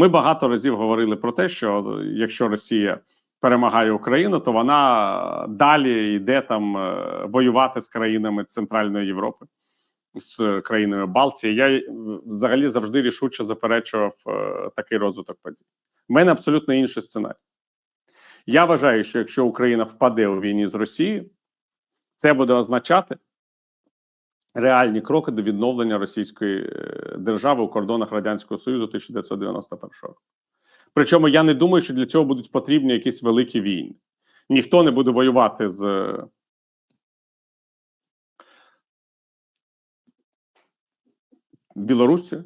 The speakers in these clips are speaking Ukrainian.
Ми багато разів говорили про те, що якщо Росія перемагає Україну, то вона далі йде там е, воювати з країнами Центральної Європи, з країною Балтії. Я е, взагалі завжди рішуче заперечував е, такий розвиток подій. У мене абсолютно інший сценарій. Я вважаю, що якщо Україна впаде у війні з Росією, це буде означати реальні кроки до відновлення Російської е, держави у кордонах Радянського Союзу 1991 року. Причому я не думаю, що для цього будуть потрібні якісь великі війни. Ніхто не буде воювати з Білоруссю,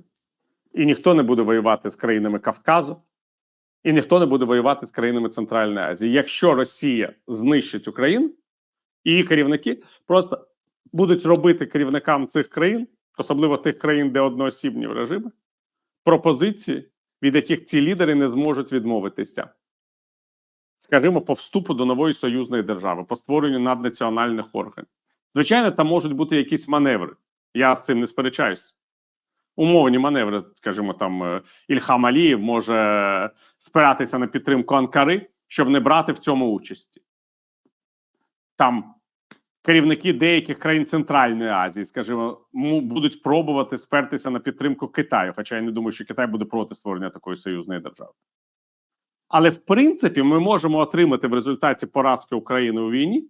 і ніхто не буде воювати з країнами Кавказу, і ніхто не буде воювати з країнами Центральної Азії. Якщо Росія знищить Україну, її керівники просто будуть робити керівникам цих країн, особливо тих країн, де одноосібні режими, пропозиції, від яких ці лідери не зможуть відмовитися. Скажімо, по вступу до нової союзної держави, по створенню наднаціональних органів. Звичайно, там можуть бути якісь маневри. Я з цим не сперечаюся. Умовні маневри, скажімо, там е, Ільхам Алієв може спиратися на підтримку Анкари, щоб не брати в цьому участі. Там керівники деяких країн Центральної Азії, скажімо, будуть пробувати спертися на підтримку Китаю. Хоча я не думаю, що Китай буде проти створення такої союзної держави. Але в принципі ми можемо отримати в результаті поразки України у війні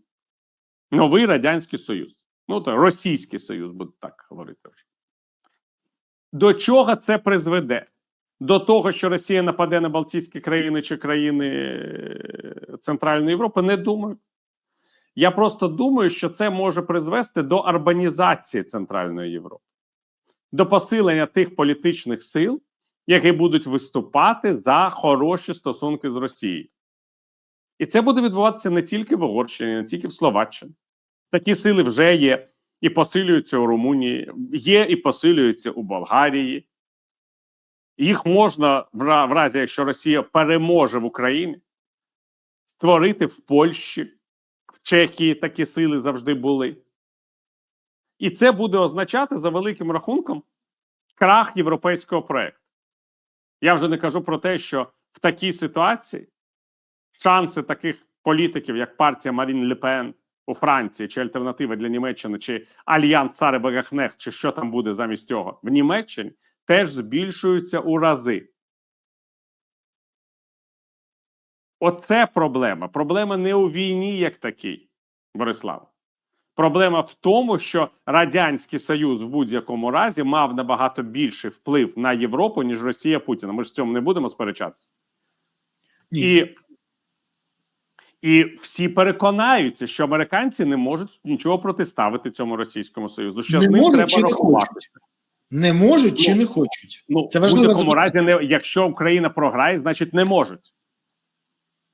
новий Радянський Союз. Ну, то Російський Союз, буду так говорити вже. До чого це призведе? До того, що Росія нападе на Балтійські країни чи країни е, Центральної Європи, не думаю. Я просто думаю, що це може призвести до арбанізації Центральної Європи, до посилення тих політичних сил, які будуть виступати за хороші стосунки з Росією. І це буде відбуватися не тільки в Угорщині, не тільки в Словаччині. Такі сили вже є і посилюються у Румунії, є і посилюються у Болгарії. Їх можна, в разі, якщо Росія переможе в Україні, створити в Польщі, Чехії такі сили завжди були. І це буде означати за великим рахунком крах європейського проекту. Я вже не кажу про те, що в такій ситуації шанси таких політиків, як партія Марін Ле Пен у Франції, чи альтернатива для Німеччини, чи Альянс Сари Багахнех, чи що там буде замість цього в Німеччині, теж збільшуються у рази. Оце проблема. Проблема не у війні, як такій, Борислав. Проблема в тому, що Радянський Союз в будь-якому разі мав набагато більший вплив на Європу, ніж Росія Путіна. Ми ж в цьому не будемо сперечатися. Ні. І, і всі переконаються, що американці не можуть нічого протиставити цьому Російському Союзу. Що з ним можуть треба чи не рахувати. Не можуть чи Ну, не хочуть? Ну, Це в будь-якому разі, не, якщо Україна програє, значить не можуть.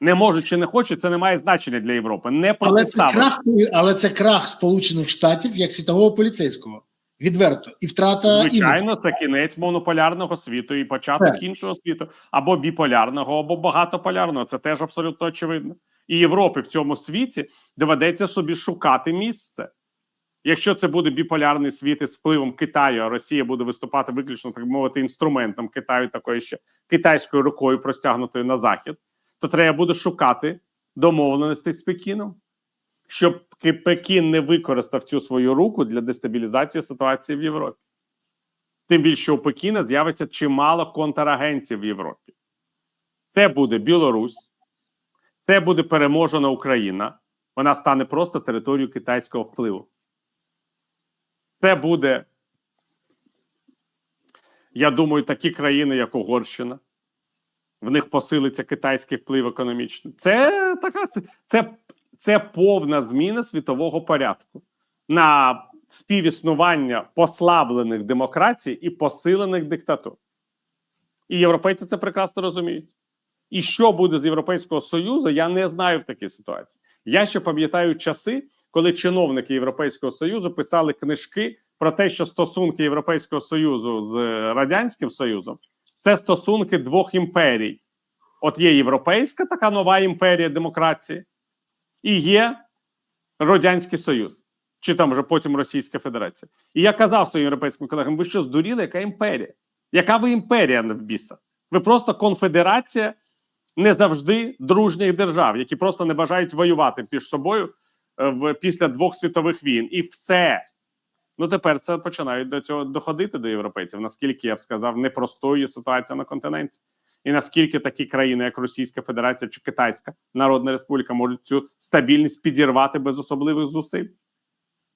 Не можуть чи не хочуть, це не має значення для Європи. Не Але це крах, але це крах Сполучених Штатів як світового поліцейського. Відверто. І втрата іміджу. Звичайно, це кінець монополярного світу і початок Так. іншого світу, або біполярного, або багатополярного. Це теж абсолютно очевидно. І Європі в цьому світі доведеться собі шукати місце. Якщо це буде біполярний світ із впливом Китаю, а Росія буде виступати виключно так мовити інструментом Китаю, такою ще китайською рукою простягнутою на захід, то треба буде шукати домовленостей з Пекіном, щоб Пекін не використав цю свою руку для дестабілізації ситуації в Європі. Тим більше у Пекіна з'явиться чимало контрагентів в Європі. Це буде Білорусь, це буде переможена Україна. Вона стане просто територією китайського впливу. Це буде, я думаю, такі країни, як Угорщина. В них посилиться китайський вплив економічний. Це така це, це повна зміна світового порядку на співіснування послаблених демократій і посилених диктатур. І європейці це прекрасно розуміють. І що буде з Європейського Союзу, я не знаю в такій ситуації. Я ще пам'ятаю часи, коли чиновники Європейського Союзу писали книжки про те, що стосунки Європейського Союзу з Радянським Союзом це стосунки двох імперій. От є європейська така нова імперія демократії, і є Радянський Союз, чи там вже потім Російська Федерація. І я казав своїм європейським колегам: ви що здуріли, яка імперія? Яка ви імперія не в біса? Ви просто конфедерація не завжди дружніх держав, які просто не бажають воювати між собою е, в після двох світових війн, і все. Ну тепер це починають до цього доходити до європейців. Наскільки я б сказав, непростою ситуація на континенті, і наскільки такі країни, як Російська Федерація чи Китайська Народна Республіка, можуть цю стабільність підірвати без особливих зусиль.